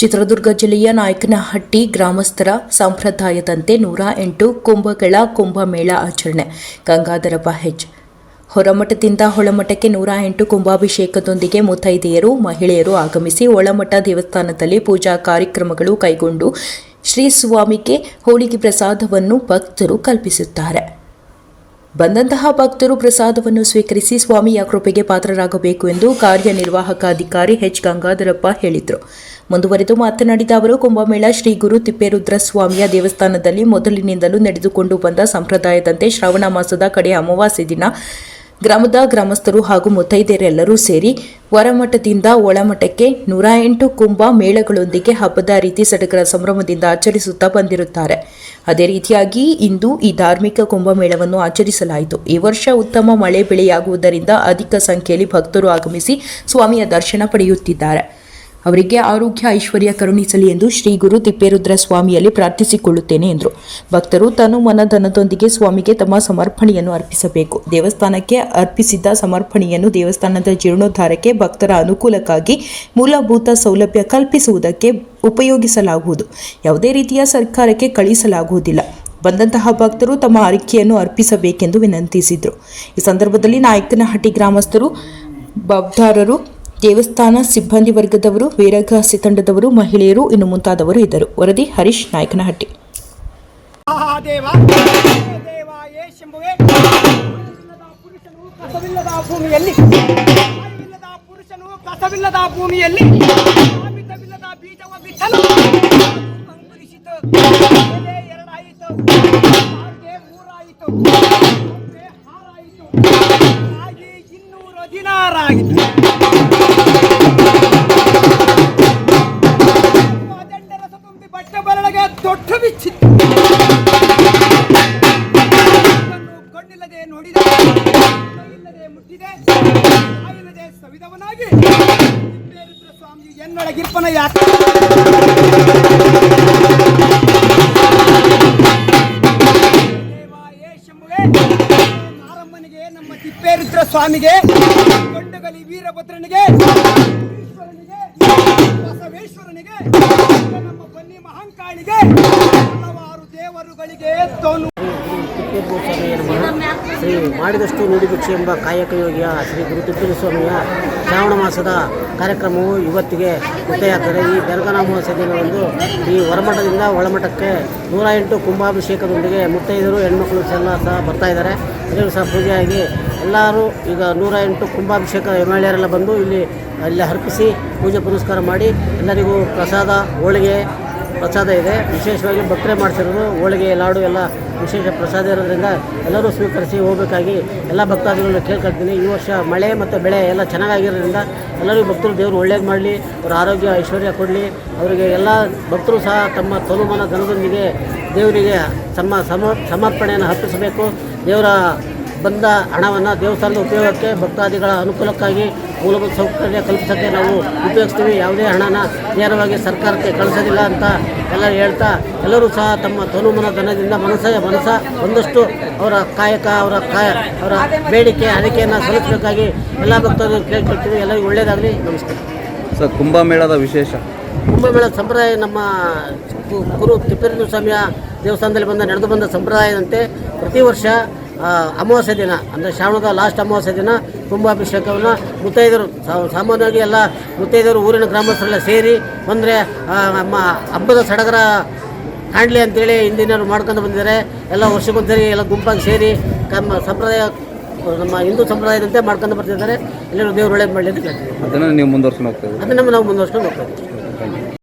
ಚಿತ್ರದುರ್ಗ ಜಿಲ್ಲೆಯ ನಾಯಕನಹಟ್ಟಿ ಗ್ರಾಮಸ್ಥರ ಸಂಪ್ರದಾಯದಂತೆ ನೂರ ಎಂಟು ಕುಂಭಗಳ ಕುಂಭಮೇಳ ಆಚರಣೆ. ಗಂಗಾಧರಪ್ಪ ಹೆಚ್. ಹೊರಮಠದಿಂದ ಹೊಳಮಠಕ್ಕೆ ನೂರ ಎಂಟು ಕುಂಭಾಭಿಷೇಕದೊಂದಿಗೆ ಮುತ್ತೈದೆಯರು ಮಹಿಳೆಯರು ಆಗಮಿಸಿ ಒಳಮಠ ದೇವಸ್ಥಾನದಲ್ಲಿ ಪೂಜಾ ಕಾರ್ಯಕ್ರಮಗಳು ಕೈಗೊಂಡು ಶ್ರೀ ಸ್ವಾಮಿಗೆ ಹೋಳಿಗೆ ಪ್ರಸಾದವನ್ನು ಭಕ್ತರು ಕಲ್ಪಿಸುತ್ತಾರೆ. ಬಂದಂತಹ ಭಕ್ತರು ಪ್ರಸಾದವನ್ನು ಸ್ವೀಕರಿಸಿ ಸ್ವಾಮಿಯ ಕೃಪೆಗೆ ಪಾತ್ರರಾಗಬೇಕು ಎಂದು ಕಾರ್ಯನಿರ್ವಾಹಕ ಅಧಿಕಾರಿ ಎಚ್. ಗಂಗಾಧರಪ್ಪ ಹೇಳಿದರು. ಮುಂದುವರೆದು ಮಾತನಾಡಿದ ಅವರು, ಕುಂಭಮೇಳ ಶ್ರೀ ಗುರು ತಿಪ್ಪೇರುದ್ರ ಸ್ವಾಮಿಯ ದೇವಸ್ಥಾನದಲ್ಲಿ ಮೊದಲಿನಿಂದಲೂ ನಡೆದುಕೊಂಡು ಬಂದ ಸಂಪ್ರದಾಯದಂತೆ ಶ್ರಾವಣ ಮಾಸದ ಕಡೆ ಅಮಾವಾಸ್ಯೆ ದಿನ ಗ್ರಾಮದ ಗ್ರಾಮಸ್ಥರು ಹಾಗೂ ಮುತ್ತೈದೆಯರೆಲ್ಲರೂ ಸೇರಿ ಹೊರಮಠದಿಂದ ಒಳಮಠಕ್ಕೆ ನೂರ ಎಂಟು ಕುಂಭ ಮೇಳಗಳೊಂದಿಗೆ ಹಬ್ಬದ ರೀತಿ ಸಡಗರ ಸಂಭ್ರಮದಿಂದ ಆಚರಿಸುತ್ತಾ ಬಂದಿರುತ್ತಾರೆ. ಅದೇ ರೀತಿಯಾಗಿ ಇಂದು ಈ ಧಾರ್ಮಿಕ ಕುಂಭಮೇಳವನ್ನು ಆಚರಿಸಲಾಯಿತು. ಈ ವರ್ಷ ಉತ್ತಮ ಮಳೆ, ಬೆಳೆಯಾಗುವುದರಿಂದ ಅಧಿಕ ಸಂಖ್ಯೆಯಲ್ಲಿ ಭಕ್ತರು ಆಗಮಿಸಿ ಸ್ವಾಮಿಯ ದರ್ಶನ ಪಡೆಯುತ್ತಿದ್ದಾರೆ. ಅವರಿಗೆ ಆರೋಗ್ಯ, ಐಶ್ವರ್ಯ ಕರುಣಿಸಲಿ ಎಂದು ಶ್ರೀ ಗುರು ತಿಪ್ಪೇರುದ್ರ ಸ್ವಾಮಿಯಲ್ಲಿ ಪ್ರಾರ್ಥಿಸಿಕೊಳ್ಳುತ್ತೇನೆ ಎಂದರು. ಭಕ್ತರು ತನು ಮನಧನದೊಂದಿಗೆ ಸ್ವಾಮಿಗೆ ತಮ್ಮ ಸಮರ್ಪಣೆಯನ್ನು ಅರ್ಪಿಸಬೇಕು. ದೇವಸ್ಥಾನಕ್ಕೆ ಅರ್ಪಿಸಿದ್ದ ಸಮರ್ಪಣೆಯನ್ನು ದೇವಸ್ಥಾನದ ಜೀರ್ಣೋದ್ಧಾರಕ್ಕೆ ಭಕ್ತರ ಅನುಕೂಲಕ್ಕಾಗಿ ಮೂಲಭೂತ ಸೌಲಭ್ಯ ಕಲ್ಪಿಸುವುದಕ್ಕೆ ಉಪಯೋಗಿಸಲಾಗುವುದು. ಯಾವುದೇ ರೀತಿಯ ಸರ್ಕಾರಕ್ಕೆ ಕಳಿಸಲಾಗುವುದಿಲ್ಲ. ಬಂದಂತಹ ಭಕ್ತರು ತಮ್ಮ ಅರಿಕೆಯನ್ನು ಅರ್ಪಿಸಬೇಕೆಂದು ವಿನಂತಿಸಿದರು. ಈ ಸಂದರ್ಭದಲ್ಲಿ ನಾಯಕನಹಟ್ಟಿ ಗ್ರಾಮಸ್ಥರು ಬಬ್ದಾರರು ದೇವಸ್ಥಾನ ಸಿಬ್ಬಂದಿ ವರ್ಗದವರು, ವೀರಗಾಸಿ ತಂಡದವರು, ಮಹಿಳೆಯರು, ಇನ್ನು ಮುಂತಾದವರು ಇದ್ದರು. ವರದಿ ಹರೀಶ್ ನಾಯಕನಹಟ್ಟಿ. ದೇವ ಏ ಶಂಭುವೆ ಕಣ್ಣಿಲ್ಲದೆ ನೋಡಿದ ಇಲ್ಲದೆ ಮುಟ್ಟಿದೆ. ಇಲ್ಲದೆ ಸವಿದವನಾಗಿ. ತಿಪ್ಪೇರುದ್ರ ಸ್ವಾಮಿ ಎನ್ನೊಳಗಿರ್ಪನ ಯಾಕೆ ನಾರಮ್ಮನಿಗೆ, ನಮ್ಮ ತಿಪ್ಪೇರುದ್ರ ಸ್ವಾಮಿಗೆ ಕೊಂಡಗಲಿ ವೀರಭದ್ರನಿಗೆ, ಈಶ್ವರನಿಗೆ, ಬಸವೇಶ್ವರನಿಗೆ, ನಮ್ಮ ಬನ್ನಿ ಮಹಾಂಕಾಳಿಗೆ, ಹಲವಾರು ದೇವರುಗಳಿಗೆ ತೋನು ಶ್ರೀ ಮಾಡಿದಷ್ಟು ನುಡಿಭಿಕ್ಷೆ ಎಂಬ ಕಾಯಕ ಯೋಗಿಯ ಶ್ರೀ ಗುರು ತಿಪ್ಪೇಸ್ವಾಮಿಯ ಶ್ರಾವಣ ಮಾಸದ ಕಾರ್ಯಕ್ರಮವು ಇವತ್ತಿಗೆ ಮುಕ್ತಾಯಾಗ್ತದೆ ಈ ಬೆರಗನಾಮಾವಾಸ್ಯ ದಿನದಂದು ಈ ಹೊರಮಠದಿಂದ ಒಳಮಠಕ್ಕೆ ನೂರ ಎಂಟು ಕುಂಭಾಭಿಷೇಕದೊಂದಿಗೆ ಮುತ್ತೈದರು ಹೆಣ್ಮಕ್ಳು ಎಲ್ಲ ಸಹ ಬರ್ತಾ ಇದ್ದಾರೆ. ಎಲ್ಲರೂ ಸಹ ಪೂಜೆಯಾಗಿ ಎಲ್ಲರೂ ಈಗ ನೂರ ಎಂಟು ಕುಂಭಾಭಿಷೇಕ ಮಹಿಳೆಯರೆಲ್ಲ ಬಂದು ಇಲ್ಲಿ ಅಲ್ಲಿ ಅರ್ಪಿಸಿ ಪೂಜೆ ಪುನಸ್ಕಾರ ಮಾಡಿ ಎಲ್ಲರಿಗೂ ಪ್ರಸಾದ, ಹೋಳಿಗೆ ಪ್ರಸಾದ ಇದೆ. ವಿಶೇಷವಾಗಿ ಭಕ್ತರೆ ಮಾಡಿಸಿರೋದು, ಹೋಳಿಗೆ, ಲಾಡು ಎಲ್ಲ ವಿಶೇಷ ಪ್ರಸಾದ ಇರೋದ್ರಿಂದ ಎಲ್ಲರೂ ಸ್ವೀಕರಿಸಿ ಹೋಗಬೇಕಾಗಿ ಎಲ್ಲ ಭಕ್ತಾದಿಗಳನ್ನ ಕೇಳ್ಕೊಳ್ತೀನಿ. ಈ ವರ್ಷ ಮಳೆ ಮತ್ತು ಬೆಳೆ ಎಲ್ಲ ಚೆನ್ನಾಗಿರೋದ್ರಿಂದ ಎಲ್ಲರಿಗೂ ಭಕ್ತರು ದೇವರು ಒಳ್ಳೇದು ಮಾಡಲಿ, ಅವರ ಆರೋಗ್ಯ, ಐಶ್ವರ್ಯ ಕೊಡಲಿ. ಅವರಿಗೆ ಎಲ್ಲ ಭಕ್ತರು ಸಹ ತಮ್ಮ ತನುಮನ ಧನದೊಂದಿಗೆ ದೇವರಿಗೆ ತಮ್ಮ ಸಮ ಸಮರ್ಪಣೆಯನ್ನು ಅರ್ಪಿಸಬೇಕು. ದೇವರ ಬಂದ ಹಣವನ್ನು ದೇವಸ್ಥಾನದ ಉಪಯೋಗಕ್ಕೆ ಭಕ್ತಾದಿಗಳ ಅನುಕೂಲಕ್ಕಾಗಿ ಮೂಲಭೂತ ಸೌಕರ್ಯ ಕಲ್ಪಿಸೋಕ್ಕೆ ನಾವು ಉಪಯೋಗಿಸ್ತೀವಿ. ಯಾವುದೇ ಹಣನ ನೇರವಾಗಿ ಸರ್ಕಾರಕ್ಕೆ ಕಳಿಸೋದಿಲ್ಲ ಅಂತ ಎಲ್ಲ ಹೇಳ್ತಾ ಎಲ್ಲರೂ ಸಹ ತಮ್ಮ ತನುಮನ ಧನದಿಂದ ಮನಸ್ಸ ಮನಸ್ಸ ಒಂದಷ್ಟು ಅವರ ಕಾಯಕ ಅವರ ಕಾಯ ಅವರ ಬೇಡಿಕೆ ಅಡಿಕೆಯನ್ನು ಸಲ್ಲಿಸಬೇಕಾಗಿ ಎಲ್ಲ ಭಕ್ತರು ಕೇಳ್ಕೊಳ್ತೀವಿ. ಎಲ್ಲರಿಗೂ ಒಳ್ಳೆಯದಾಗಲಿ ನಮಸ್ಕಾರ. ಸರ್ ಕುಂಭಮೇಳದ ವಿಶೇಷ. ಕುಂಭಮೇಳ ಸಂಪ್ರದಾಯ ನಮ್ಮ ಗುರು ತಿಪ್ಪೇಂದ್ರ ಸ್ವಾಮಿಯ ದೇವಸ್ಥಾನದಲ್ಲಿ ಬಂದ ನಡೆದು ಬಂದ ಸಂಪ್ರದಾಯದಂತೆ ಪ್ರತಿ ವರ್ಷ ಅಮಾವಾಸ್ಯೆ ದಿನ. ಅಂದರೆ ಶ್ರಾವಣದ ಲಾಸ್ಟ್ ಅಮಾವಾಸ್ಯೆ ದಿನ ಕುಂಭಾಭಿಷೇಕವನ್ನು ಮುತ್ತೈದರು ಸಾಮಾನ್ಯವಾಗಿ ಎಲ್ಲ ಮುತ್ತೈದರು ಊರಿನ ಗ್ರಾಮಸ್ಥರೆಲ್ಲ ಸೇರಿ ಬಂದರೆ ನಮ್ಮ ಹಬ್ಬದ ಸಡಗರ ಕಾಣಲಿ ಅಂತೇಳಿ ಹಿಂದಿನವರು ಮಾಡ್ಕೊಂಡು ಬಂದಿದ್ದಾರೆ. ಎಲ್ಲ ವರ್ಷಕ್ಕೊಂದ್ಸರಿ ಎಲ್ಲ ಗುಂಪಾಗಿ ಸೇರಿ ನಮ್ಮ ಸಂಪ್ರದಾಯ ನಮ್ಮ ಹಿಂದೂ ಸಂಪ್ರದಾಯದಂತೆ ಮಾಡ್ಕೊಂಡು ಬರ್ತಿದ್ದಾರೆ. ಎಲ್ಲರೂ ದೇವರು ಒಳ್ಳೇದು ಮಾಡಲಿ ಅಂತ ಕೇಳ್ತೀವಿ. ಅದನ್ನು ನೀವು ಮುಂದುವರ್ಸ್ಕೊಂಡು ಹೋಗ್ತೀವಿ ಅದನ್ನು ನಾವು ಮುಂದುವರ್ಸ್ಕೊಂಡು ಹೋಗ್ತೀವಿ